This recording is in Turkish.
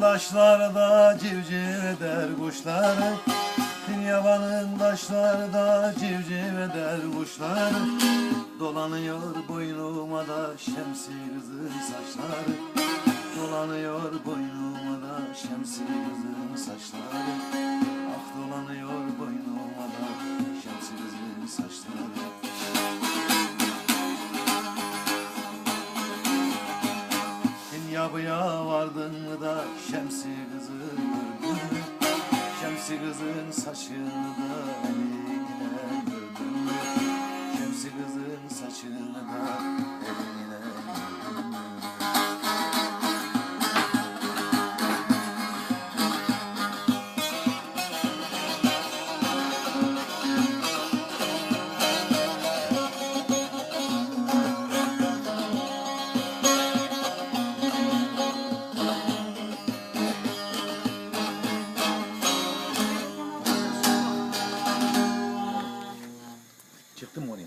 taşlarda civciv eder kuşları. Yabanın taşlarda civciv eder kuşları. Dolanıyor boynuma da şemsi kızın saçları. Dolanıyor boynuma da şemsi kızın saçları Dünyaya vardın mı da şemsi kızı gördün? Şemsi kızın saçını da Çıktı mı onu?